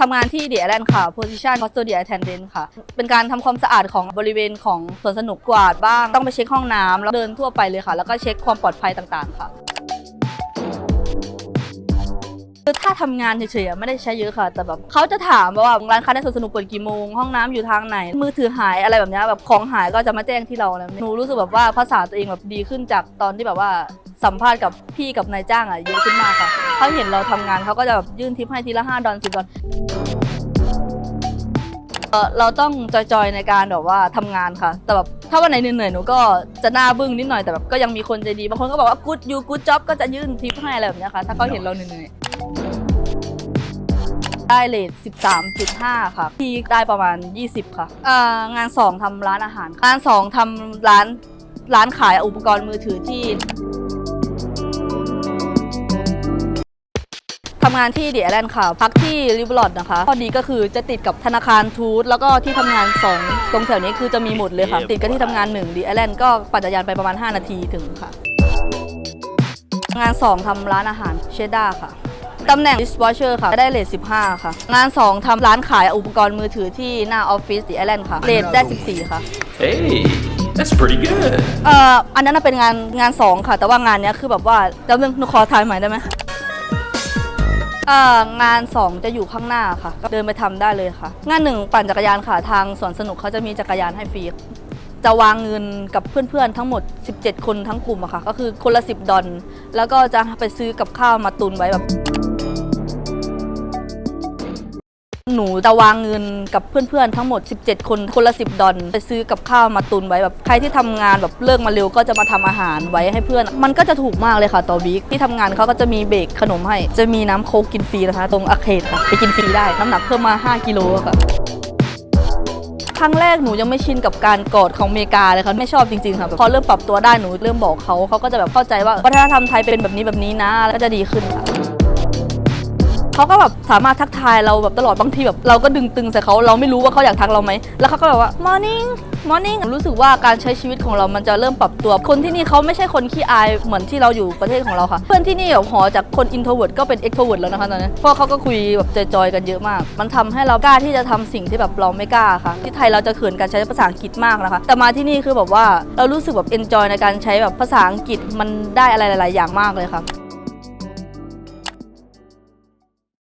ทำงานที่เดียแลนด์ค่ะ position custodian attendant ค่ะ เป็นการทำความสะอาดของบริเวณของสวนสนุกกวาดบ้าง ต้องไปเช็คห้องน้ำแล้วเดินทั่วไปเลยค่ะ แล้วก็เช็คความปลอดภัยต่างๆ ค่ะคือถ้าทำงานเฉยๆไม่ได้ใช้เยอะค่ะ แต่แบบเขาจะถามว่าร้านค้าในสวนสนุกเปิดกี่โมงห้องน้ำอยู่ทางไหน มือถือหายอะไรแบบนี้แบบของหายก็จะมาแจ้งที่เราแล้วหนูรู้สึกแบบว่าภาษาตัวเองแบบดีขึ้นจากตอนที่แบบว่า สัมภาษณ์กับพี่กับนายจ้างอะเยอะขึ้นมากค่ะเขาเห็นเราทำงานเขาก็จะแบบยื่นทิปให้ทีละ5ดอล10ดอลเออเราต้องจอยๆในการแบบว่าทำงานค่ะ แต่แบบถ้าวันไหนเหนื่อยๆหนูก็จะหน้าบึ้งนิดหน่อยแต่แบบก็ยังมีคนใจดีบางคนก็บอกว่า good you good job ก็จะยื่นทิปให้อะไรแบบนี้ค่ะถ้าเขาเห็นเราเหนื่อยได้เลท13.5 ค่ะ พี่ได้ประมาณ 20 ค่ะอ่างาน 2ทำร้านอาหาร งาน 2ทำร้านร้านขายอุปกรณ์มือถือที่ ทำงานที่เดียแลนด์ค่ะ พักที่ริบลอดนะคะข้อดีก็คือจะติดกับธนาคารทูตแล้วก็ที่ทำงาน 2 ตรงแถวนี้คือจะมีหมดเลยค่ะ ติดกับที่ทำงาน1ดีแอแลนด์ก็ปั่นจักรยานไปประมาณ 5 นาทีถึงค่ะ งาน 2ทำร้านอาหารเชดดาค่ะตำแหน่ง dishwasher ค่ะ ได้เลท15 ค่ะ งาน 2ทำร้านขายอุปกรณ์มือถือที่หน้าออฟฟิศดีแอแลนด์ค่ะเลทได้ 14 ค่ะ Hey, that's pretty good. เอ่ออันนั้นนะเป็นงานงานสองค่ะ แต่ว่างานเนี้ยคือแบบว่าจำนึงหนูขอถ่ายใหม่ได้ไหมเอ่องานสองจะอยู่ข้างหน้าค่ะ เดินไปทำได้เลยค่ะ งานหนึ่งปั่นจักรยานค่ะทางสวนสนุกเขาจะมีจักรยานให้ฟรีจะวางเงินกับเพื่อนๆทั้งหมด 17 คนทั้งกลุ่มอะค่ะ ก็คือคนละ 10 ดอลแล้วก็จะไปซื้อกับข้าวมาตุนไว้แบบ หนูจะวางเงินกับเพื่อนๆทั้งหมด 17 คนคนละ 10 ดอลไปซื้อกับข้าวมาตุนไว้แบบใครที่ทำงานแบบเลิกมาเร็วก็จะมาทำอาหารไว้ให้เพื่อน มันก็จะถูกมากเลยค่ะต่อวีคที่ทำงานเขาก็จะมีเบรกขนมให้ จะมีน้ำโค้กกินฟรีนะคะ ตรงอาเคดค่ะไปกินฟรีได้น้ำหนักเพิ่มมา 5 กิโลค่ะครั้งแรกหนูยังไม่ชินกับการกอดของอเมริกาเลยค่ะไม่ชอบจริงๆค่ะพอเริ่มปรับตัวได้หนูเริ่มบอกเขาเขาก็จะแบบเข้าใจว่าวัฒนธรรมไทยเป็นแบบนี้แบบนี้นะแล้วก็จะดีขึ้นค่ะ เขาก็แบบสามารถทักทายเราแบบตลอดบางทีแบบเราก็ดึงตึงใส่เขาเราไม่รู้ว่าเขาอยากทักเราไหมแล้วเขาก็แบบว่า morning morning รู้สึกว่าการใช้ชีวิตของเรามันจะเริ่มปรับตัว คนที่นี่เขาไม่ใช่คนขี้อายเหมือนที่เราอยู่ประเทศของเราค่ะ เพื่อนที่นี่แบบหอจากคน introvert ก็เป็น extrovert แล้วนะคะตอนนี้เพราะเขาก็คุยแบบจอยๆกันเยอะมาก มันทำให้เรากล้าที่จะทำสิ่งที่แบบเราไม่กล้าค่ะ ที่ไทยเราจะเขินการใช้ภาษาอังกฤษมากนะคะ แต่มาที่นี่คือแบบว่าเรารู้สึกแบบ enjoy ในการใช้แบบภาษาอังกฤษมันได้อะไรหลาย ๆ อย่างมากเลยค่ะ